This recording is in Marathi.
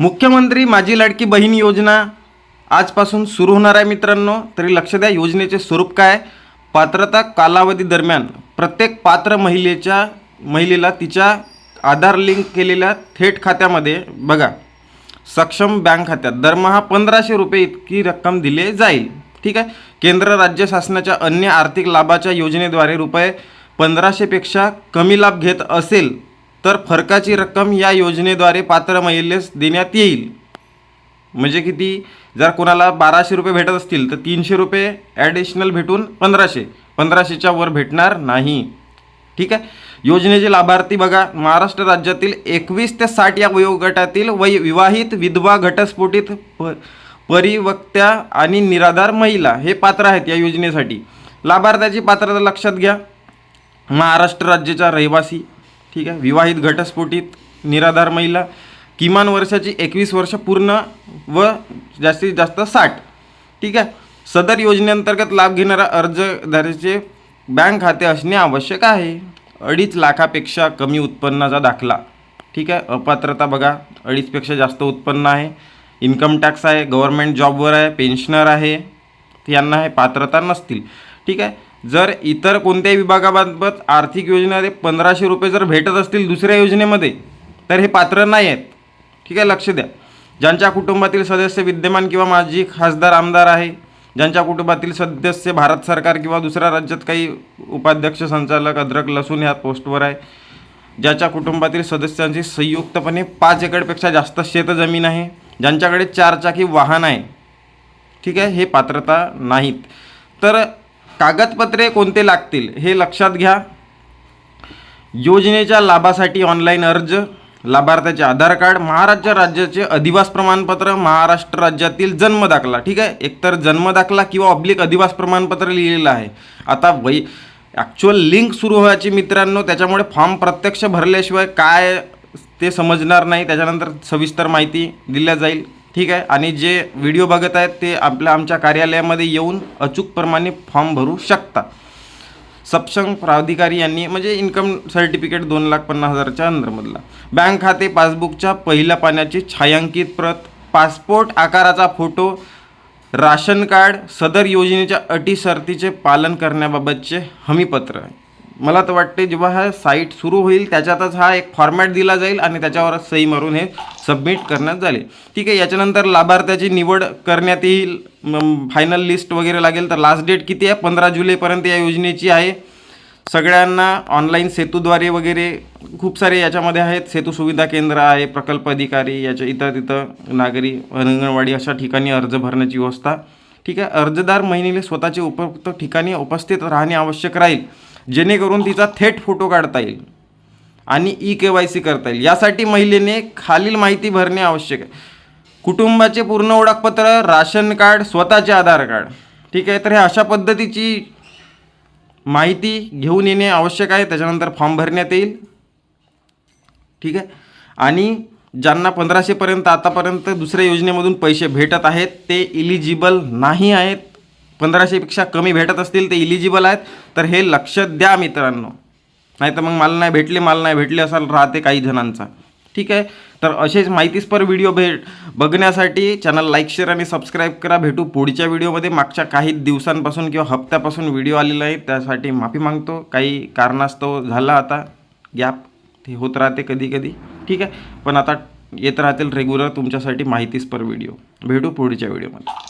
मुख्यमंत्री माझी लाडकी बहीण योजना आजपासून सुरू होणार आहे मित्रांनो. तरी लक्ष द्या योजनेचे स्वरूप काय पात्रता कालावधी दरम्यान प्रत्येक पात्र महिलेच्या महिलेला तिच्या आधार लिंक केलेल्या थेट खात्यामध्ये बघा. सक्षम बँक खात्यात दरमहा पंधराशे रुपये इतकी रक्कम दिली जाईल. ठीक आहे? केंद्र राज्य शासनाच्या अन्य आर्थिक लाभाच्या योजनेद्वारे रुपये पंधराशेपेक्षा कमी लाभ घेत असेल तर फरकाची रक्कम या योजनेद्वारे पात्र महिलेस देण्यात येईल. म्हणजे किती? जर कोणाला बाराशे रुपये भेटत असतील तर तीनशे रुपये ॲडिशनल भेटून पंधराशे. पंधराशेच्या वर भेटणार नाही. ठीक आहे? योजनेचे लाभार्थी बघा महाराष्ट्र राज्यातील एकवीस ते साठ या वयोगटातील वै विवाहित विधवा घटस्फोटित प परिवक्त्या आणि निराधार महिला हे पात्र आहेत या योजनेसाठी. लाभार्थ्याची पात्रता लक्षात घ्या. महाराष्ट्र राज्याचा रहिवासी ठीक आहे? विवाहित घटस्फोटित निराधार महिला किमान वर्षाची एकवीस वर्ष पूर्ण व जास्तीत जास्त साठ. ठीक आहे? सदर योजनेअंतर्गत लाभ घेणारा अर्जदाराचे बँक खाते असणे आवश्यक आहे. अडीच लाखापेक्षा कमी उत्पन्नाचा दाखला. ठीक आहे? अपात्रता बघा. अडीचपेक्षा जास्त उत्पन्न आहे. इन्कम टॅक्स आहे. गव्हर्मेंट जॉबवर आहे. पेन्शनर आहे. यांना हे पात्रता नसतील. ठीक आहे? जर इतर कोणत्याही विभागाबाबत आर्थिक योजनेमध्ये पंधराशे रुपये जर भेटत असतील दुसऱ्या योजनेमध्ये तर हे पात्र नाही आहेत. ठीक आहे लक्ष द्या. ज्यांच्या कुटुंबातील सदस्य विद्यमान किंवा माजी खासदार आमदार आहे ज्यांच्या कुटुंबातील सदस्य भारत सरकार किंवा दुसऱ्या राज्यात काही उपाध्यक्ष संचालक अद्रक लसूण ह्या पोस्टवर आहे ज्याच्या कुटुंबातील सदस्यांची संयुक्तपणे पाच एकरपेक्षा जास्त शेतजमीन आहे ज्यांच्याकडे चारचाकी वाहन आहे. ठीक आहे हे पात्रता नाहीत. तर कागदपत्रे कोणते लागतील हे लक्षात घ्या. योजनेच्या लाभासाठी ऑनलाईन अर्ज लाभार्थ्याचे आधार कार्ड महाराष्ट्र राज्याचे अधिवास प्रमाणपत्र महाराष्ट्र राज्यातील जन्म दाखला. ठीक आहे? एकतर जन्म दाखला किंवा ऑब्लिक अधिवास प्रमाणपत्र लिहिलेलं आहे. आता वै ॲक्च्युअल लिंक सुरू व्हायची मित्रांनो त्याच्यामुळे फॉर्म प्रत्यक्ष भरल्याशिवाय काय ते समजणार नाही. त्याच्यानंतर सविस्तर माहिती दिल्या जाईल. ठीक आहे. आणि जे व्हिडिओ बघत आहेत ते आपल्या आमच्या कार्यालयामध्ये येऊन अचूकप्रमाणे फॉर्म भरू शकता. सक्षम प्राधिकारी यांनी म्हणजे इन्कम सर्टिफिकेट दोन लाख पन्नास हजारच्या अंदरमधला. बँक खाते पासबुकच्या पहिल्या पाण्याची छायांकित प्रत पासपोर्ट आकाराचा फोटो राशन कार्ड सदर योजनेच्या अटी शर्तीचे पालन करण्याबाबतचे हमीपत्र. मला तर वाटते जेव्हा हा साईट सुरू होईल त्याच्यातच हा एक फॉर्मॅट दिला जाईल आणि त्याच्यावरच सही मारून हे सबमिट करण्यात झाले. ठीक आहे याच्यानंतर लाभार्थ्याची निवड करण्यात येईल. फायनल लिस्ट वगैरे लागेल. तर लास्ट डेट किती आहे? पंधरा जुलैपर्यंत या योजनेची आहे. सगळ्यांना ऑनलाईन सेतूद्वारे वगैरे खूप सारे याच्यामध्ये आहेत. सेतू सुविधा केंद्र आहे प्रकल्प अधिकारी याच्या इथं तिथं नागरी अंगणवाडी अशा ठिकाणी अर्ज भरण्याची व्यवस्था ठीक आहे? अर्जदार महिलेने स्वतःचे उपयुक्त ठिकाणी उपस्थित राहणे आवश्यक राहील जेणेकरून तिचा थेट फोटो काढता येईल आणि ई के वाय सी करता येईल. यासाठी महिलेने खालील माहिती भरणे आवश्यक आहे. कुटुंबाचे पूर्ण ओळखपत्र राशन कार्ड स्वतःचे आधार कार्ड. ठीक आहे? तर हे अशा पद्धतीची माहिती घेऊन येणे आवश्यक आहे. त्याच्यानंतर फॉर्म भरण्यात येईल. ठीक आहे? आणि ज्यांना पंधराशेपर्यंत आतापर्यंत दुसऱ्या योजनेमधून पैसे भेटत आहेत ते इलिजिबल नाही आहेत. पंधराशेपेक्षा कमी भेटत असतील ते इलिजिबल आहेत. तर हे लक्ष द्या मित्रांनो. नाही तर मग मला नाही भेटले मला नाही भेटले असं राहते काही जणांचा. ठीक आहे? तर असेच माहितीस्पर व्हिडिओ भेट बघण्यासाठी चॅनल लाईक शेअर आणि सबस्क्राईब करा. भेटू पुढच्या व्हिडिओमध्ये. मागच्या काही दिवसांपासून किंवा हप्त्यापासून व्हिडिओ आलेला आहे त्यासाठी माफी मागतो. काही कारणास्तव झाला आता. गॅप ते होत राहते कधी कधी. ठीक आहे. पण आता येत राहतील रेग्युलर तुमच्यासाठी माहितीच पर व्हिडिओ भेटू पुढच्या व्हिडिओमध्ये